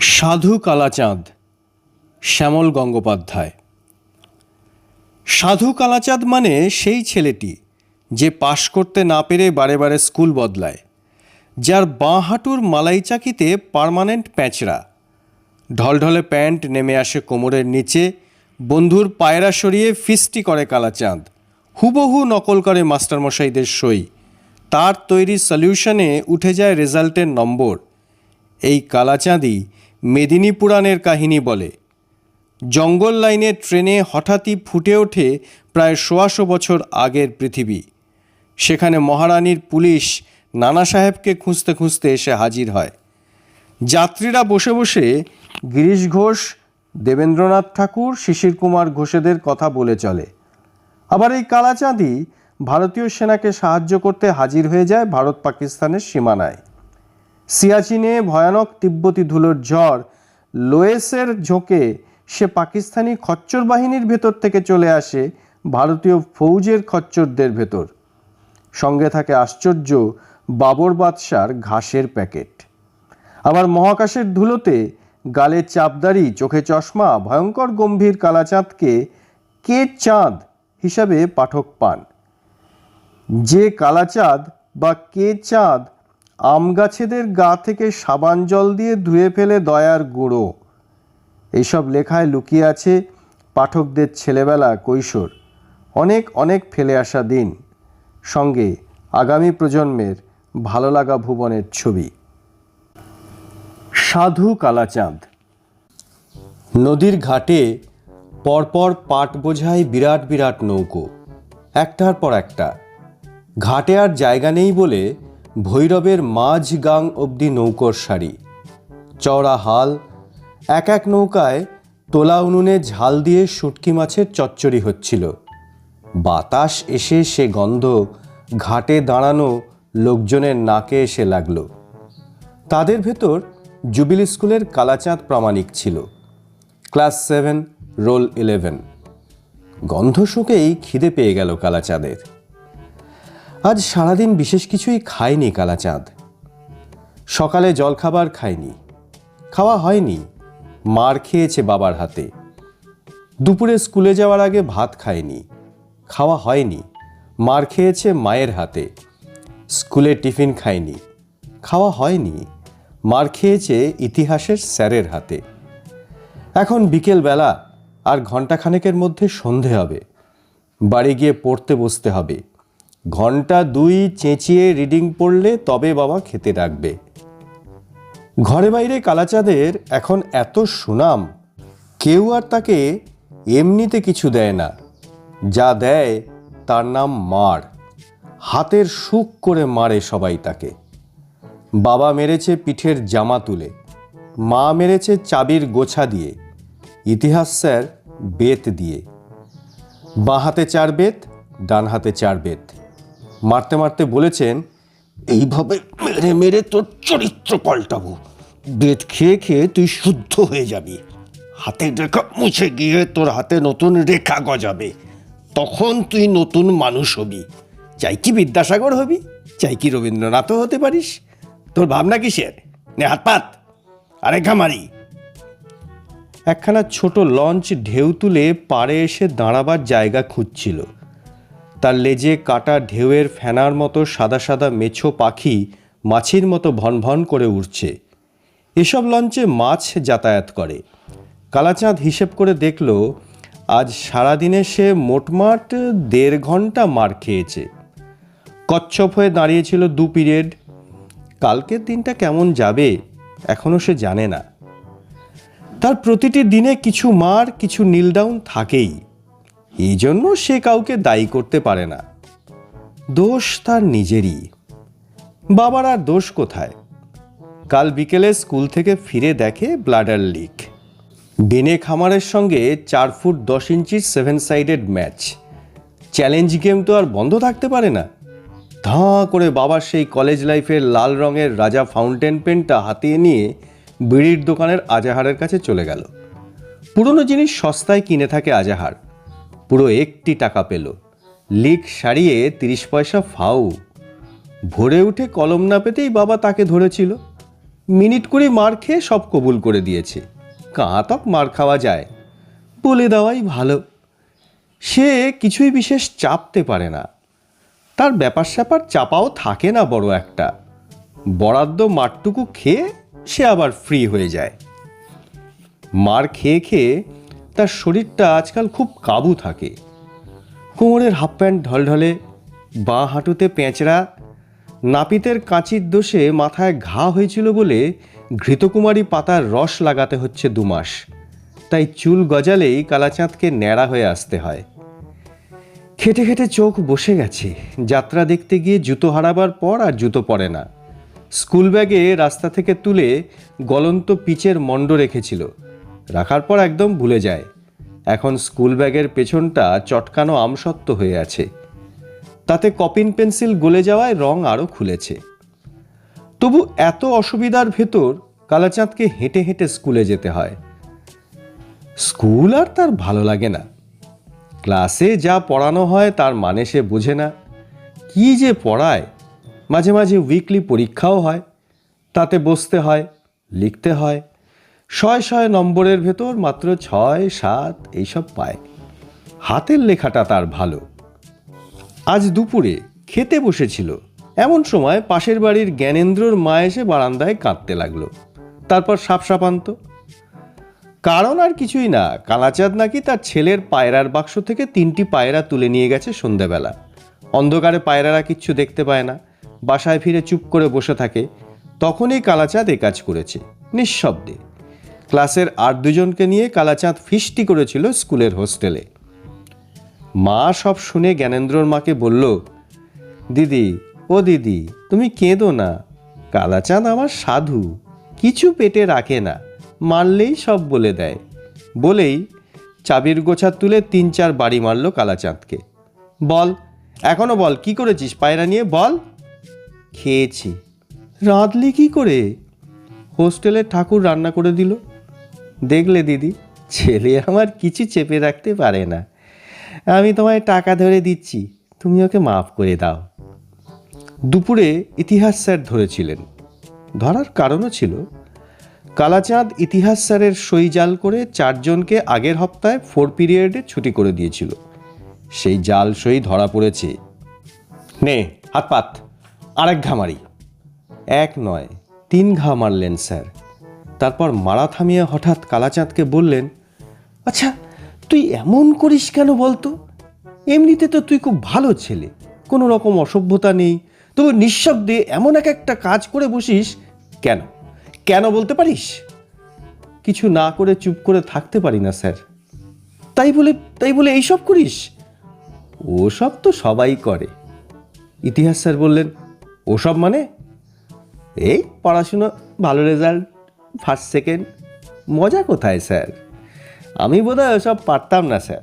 সাধু কালাচাঁদ, শ্যামল গঙ্গোপাধ্যায়। সাধু কালাচাঁদ মানে সেই ছেলেটি যে পাশ করতে না পেরে বারে বারে স্কুল বদলায়, যার বাঁ হাঁটুর মালাই চাকিতে পার্মানেন্ট প্যাঁচড়া। ঢলঢলে প্যান্ট নেমে আসে কোমরের নিচে, বন্ধুর পায়রা সরিয়ে ফিস্টি করে কালাচাঁদ। হুবহু নকল করে মাস্টারমশাইদের সই। তার তৈরি সলিউশনে উঠে যায় রেজাল্টের নম্বর। এই কালাচাঁদই মেদিনীপুরাণের কাহিনী বলে। জঙ্গল লাইনের ট্রেনে হঠাৎই ফুটে ওঠে প্রায় সোয়াশো বছর আগের পৃথিবী। সেখানে মহারানীর পুলিশ নানা সাহেবকে খুঁজতে খুঁজতে এসে হাজির হয়। যাত্রীরা বসে বসে গিরিশ ঘোষ, দেবেন্দ্রনাথ ঠাকুর, শিশির কুমার ঘোষেদের কথা বলে চলে। আবার এই কালাচাঁদি ভারতীয় সেনাকে সাহায্য করতে হাজির হয়ে যায় ভারত পাকিস্তানের সীমানায়। সিয়াচিনে ভয়ানক তিব্বতী ধুলোর ঝড় লোয়েসের ঝোঁকে সে পাকিস্তানি খচ্চর বাহিনীর ভেতর থেকে চলে আসে ভারতীয় ফৌজের খচ্চরদের ভেতর। সঙ্গে থাকে আশ্চর্য বাবর বাদশার ঘাসের প্যাকেট। আবার মহাকাশের ধুলোতে গালে চাপদারি, চোখে চশমা, ভয়ঙ্কর গম্ভীর কালাচাঁদকে কে চাঁদ হিসাবে পাঠক পান? যে কালাচাঁদ বা কে চাঁদ আম গাছেদের গা থেকে সাবান জল দিয়ে ধুয়ে ফেলে দয়ার গুঁড়ো। এইসব লেখায় লুকিয়ে আছে পাঠকদের ছেলেবেলা কৈশোর। অনেক অনেক ফেলে আসা দিন। সঙ্গে আগামী প্রজন্মের ভালো লাগা ভুবনের ছবি। সাধু কালাচাঁদ। নদীর ঘাটে পরপর পাট বোঝায় বিরাট বিরাট নৌকো। একটার পর একটা। ঘাটে আর জায়গা নেই বলে ভৈরবের মাঝ গাং অবধি নৌকর সারি। চওড়া হাল, এক এক নৌকায় তোলা উনুনে ঝাল দিয়ে শুটকি মাছের চচ্চড়ি হচ্ছিল। বাতাস এসে সে গন্ধ, ঘাটে দাঁড়ানো লোকজনের নাকে এসে লাগল। তাদের ভেতর জুবিলি স্কুলের কালাচাঁদ প্রামাণিক ছিল। Class seven, roll eleven. গন্ধ শুকেই খিদে পেয়ে গেল কালাচাঁদের। আজ সারাদিন বিশেষ কিছুই খায়নি কালাচাঁদ। সকালে জলখাবার খায়নি খাওয়া হয়নি। মার খেয়েছে বাবার হাতে। দুপুরে স্কুলে যাওয়ার আগে ভাত খায়নি খাওয়া হয়নি। মার খেয়েছে মায়ের হাতে। স্কুলে টিফিন খায়নি খাওয়া হয়নি। মার খেয়েছে ইতিহাসের স্যারের হাতে। এখন বিকেলবেলা আর ঘন্টাখানেকের মধ্যে সন্ধে হবে। বাড়ি গিয়ে পড়তে বসতে হবে। ঘণ্টা দুই চেঁচিয়ে রিডিং পড়লে তবে বাবা খেতে ডাকবে ঘরে বাইরে কালাচাঁদের এখন এত সুনাম, কেউ আর তাকে এমনিতে কিছু দেয় না। যা দেয় তার নাম মার। হাতের সুখ করে মারে সবাই তাকে। বাবা মেরেছে পিঠের জামা তুলে, মা মেরেছে চাবির গোছা দিয়ে, ইতিহাস স্যার বেত দিয়ে। বাঁ হাতে চার বেত, ডান হাতে চার বেত। মারতে মারতে বলেছেন, এইভাবে মেরে মেরে তোর চরিত্র পাল্টাবো। বেত খেয়ে খেয়ে তুই শুদ্ধ হয়ে যাবি। হাতের রেখা মুছে গিয়ে তোর হাতে নতুন রেখা গজাবে। তখন তুই নতুন মানুষ হবি। চাই কি বিদ্যাসাগর হবি? চাই কি রবীন্দ্রনাথও হতে পারিস? তোর ভাবনা কিসের? নে হাত পাত। আরেখা মারি। একখানা ছোট লঞ্চ ঢেউ তুলে পাড়ে এসে দাঁড়াবার জায়গা খুঁজছিল। তার লেজে কাটা ঢেউয়ের ফেনার মতো সাদা সাদা মেছো পাখি মাছির মতো ভনভন করে উঠছে এসব লঞ্চে মাছ যাতায়াত করে। কালাচাঁদ হিসেব করে দেখল, আজ সারাদিনে সে মোটমাট দেড় ঘণ্টা মার খেয়েছে। কচ্ছপ হয়ে দাঁড়িয়েছিল দু পিরিয়ড। কালকের দিনটা কেমন যাবে এখনও সে জানে না। তার প্রতিটি দিনে কিছু মার, কিছু নীল ডাউন থাকেই। এই জন্য সে কাউকে দায়ী করতে পারে না। দোষ তার নিজেরই। বাবার আর দোষ কোথায়? কাল বিকেলে স্কুল থেকে ফিরে দেখে ব্লাডার লিক। বেনে খামারের সঙ্গে চার ফুট দশ ইঞ্চির seven sided match. Challenge game তো আর বন্ধ থাকতে পারে না। ধাঁ করে বাবার সেই কলেজ লাইফের লাল রঙের রাজা ফাউন্টেন পেনটা হাতিয়ে নিয়ে বিড়ির দোকানের আজাহারের কাছে চলে গেল। পুরনো জিনিস সস্তায় কিনে থাকে আজাহার। পুরো একটি টাকা পেল। লিক সারিয়ে তিরিশ পয়সা ফাউ ভোরে উঠে কলম না পেতেই বাবা তাকে ধরেছিল। মিনিট করে মার খেয়ে সব কবুল করে দিয়েছে। কাঁতক মার খাওয়া যায়। বলে দেওয়াই ভালো। সে কিছুই বিশেষ চাপতে পারে না। তার ব্যাপার স্যাপার চাপাও থাকে না বড় একটা। বরাদ্দ মারটুকু খেয়ে সে আবার ফ্রি হয়ে যায়। মার খেয়ে খেয়ে তার শরীরটা আজকাল খুব কাবু থাকে। কোমরের হাফ প্যান্ট ঢলঢলে, বাঁ হাঁটুতে পেঁচড়া, নাপিতের কাঁচির দোষে মাথায় ঘা হয়েছিল বলে ঘৃতকুমারী পাতার রস লাগাতে হচ্ছে দুমাস তাই চুল গজালেই কালাচাঁদকে ন্যাড়া হয়ে আসতে হয়। খেটে খেটে চোখ বসে গেছে। যাত্রা দেখতে গিয়ে জুতো হারাবার পর আর জুতো পরে না। স্কুল ব্যাগে রাস্তা থেকে তুলে গলন্ত পিচের মণ্ড রেখেছিল। রাখার পর একদম ভুলে যায়। এখন স্কুল ব্যাগের পেছনটা চটকানো আমসত্ত্ব হয়ে আছে। তাতে কপিন পেন্সিল গলে যাওয়ায় রং আরও খুলেছে। তবু এত অসুবিধার ভেতর কালাচাঁদকে হেঁটে হেঁটে স্কুলে যেতে হয়। স্কুল আর তার ভালো লাগে না। ক্লাসে যা পড়ানো হয় তার মানে সে বোঝে না। কি যে পড়ায়? মাঝে মাঝে উইকলি পরীক্ষাও হয়। তাতে বসতে হয়, লিখতে হয় শয় শয় নম্বরের ভেতর মাত্র ছয় সাত এইসব পায়। হাতের লেখাটা তার ভালো। আজ দুপুরে খেতে বসেছিল। এমন সময় পাশের বাড়ির জ্ঞানেন্দ্রর মা এসে বারান্দায় কাঁদতে লাগল। তারপর সাপ সাপান্ত। কারণ আর কিছুই না, কালাচাঁদ নাকি তার ছেলের পায়রার বাক্স থেকে তিনটি পায়রা তুলে নিয়ে গেছে সন্ধেবেলা। অন্ধকারে পায়রারা কিচ্ছু দেখতে পায় না, বাসায় ফিরে চুপ করে বসে থাকে। তখনই কালাচাঁদ এ কাজ করেছে, নিঃশব্দে। ক্লাসের আর দুজনকে নিয়ে কালাচাঁদ ফিস্টি করেছিল স্কুলের হোস্টেলে। মা সব শুনে জ্ঞানেন্দ্রর মাকে বলল, দিদি, ও দিদি, তুমি কেঁদো না। কালাচাঁদ আমার সাধু, কিছু পেটে রাখে না, মারলেই সব বলে দেয়। বলেই চাবির গোছা তুলে তিন চার বাড়ি মারল কালাচাঁদকে। বল, এখনও বল, কি করেছিস, পায়রা নিয়ে বল? খেয়েছি। রাঁধলি কি করে? হোস্টেলে ঠাকুর রান্না করে দিল। দেখলে দিদি, ছেলে আমার কিছু চেপে রাখতে পারে না। আমি তোমায় টাকা ধরে দিচ্ছি, তুমি ওকে মাফ করে দাও। দুপুরে ইতিহাস স্যার ধরেছিলেন। ধরার কারণও ছিল, কালাচাঁদ ইতিহাস স্যারের সই জাল করে চারজনকে আগের হপ্তায় ফোর পিরিয়ডে ছুটি করে দিয়েছিল। সেই জাল সই ধরা পড়েছে। নে, হাত পাত, আরেক ঘা মারি। এক নয়, তিন ঘা মারলেন স্যার। তারপর মারা থামিয়ে হঠাৎ কালাচাঁদকে বললেন আচ্ছা তুই এমন করিস কেন বলতো? এমনিতে তো তুই খুব ভালো ছেলে, কোনো রকম অসভ্যতা নেই, তবু নিঃশব্দে এমন এক একটা কাজ করে বসিস কেন? কেন বলতে পারিস? কিছু না করে চুপ করে থাকতে পারি না, স্যার। তাই বলে তাই বলে এইসব করিস? ওসব তো সবাই করে। ইতিহাস স্যার বললেন, ওসব মানে? এই পড়াশুনো, ভালো রেজাল্ট ফার্স্ট, সেকেন্ড, মজা কোথায় স্যার? আমি বোধহয় ওসব পারতাম না স্যার।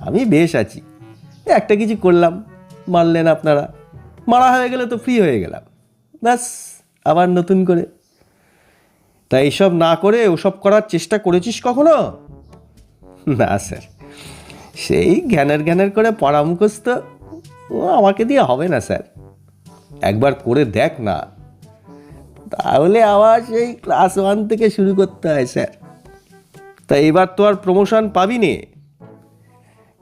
আমি বেশ আছি। একটা কিছু করলাম, মারলেন আপনারা। মারা হয়ে গেলে তো ফ্রি হয়ে গেলাম। ব্যাস, আবার নতুন করে। তাই এইসব না করে ওসব করার চেষ্টা করেছিস কখনো? না স্যার। সেই জ্ঞানের জ্ঞানের করে পড়া মুখস্থ ও আমাকে দিয়ে হবে না স্যার। একবার করে দেখ না। তাহলে আবার সেই ক্লাস ওয়ান থেকে শুরু করতে হয় স্যার তা এবার তো আর প্রমোশন পাবি নে।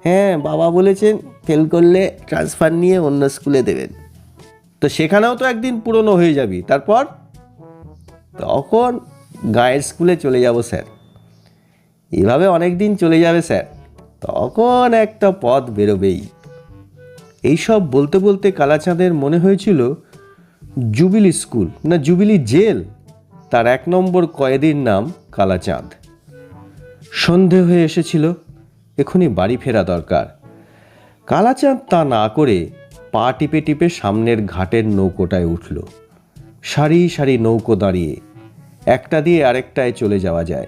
হ্যাঁ বাবা বলেছেন ফেল করলে ট্রান্সফার নিয়ে অন্য স্কুলে দেবেন। তো সেখানেও তো একদিন পুরনো হয়ে যাবি। তারপর? তখন গায়ের স্কুলে চলে যাব স্যার এভাবে অনেক দিন চলে যাবে স্যার তখন একটা পথ বেরোবেই। এইসব বলতে বলতে কালাচাঁদের মনে হয়েছিল জুবিলি স্কুল, না জুবিলি জেল, তার এক নম্বর কয়েদির নাম কালাচাঁদ। সন্ধে হয়ে এসেছিল, এখনই বাড়ি ফেরা দরকার। কালাচাঁদ তা না করে পা টিপে টিপে সামনের ঘাটের নৌকোটায় উঠল। সারি সারি নৌকো দাঁড়িয়ে, একটা দিয়ে আরেকটায় চলে যাওয়া যায়।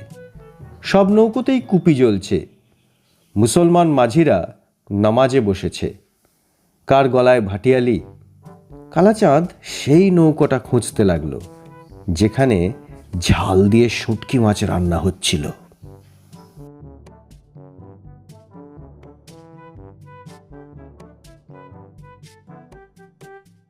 সব নৌকোতেই কুপি জ্বলছে। মুসলমান মাঝিরা নামাজে বসেছে। কার গলায় ভাটিয়ালি কালাচাঁদ সেই নৌকোটা খুঁজতে লাগল যেখানে ঝাল দিয়ে শুটকি মাছ রান্না হচ্ছিল।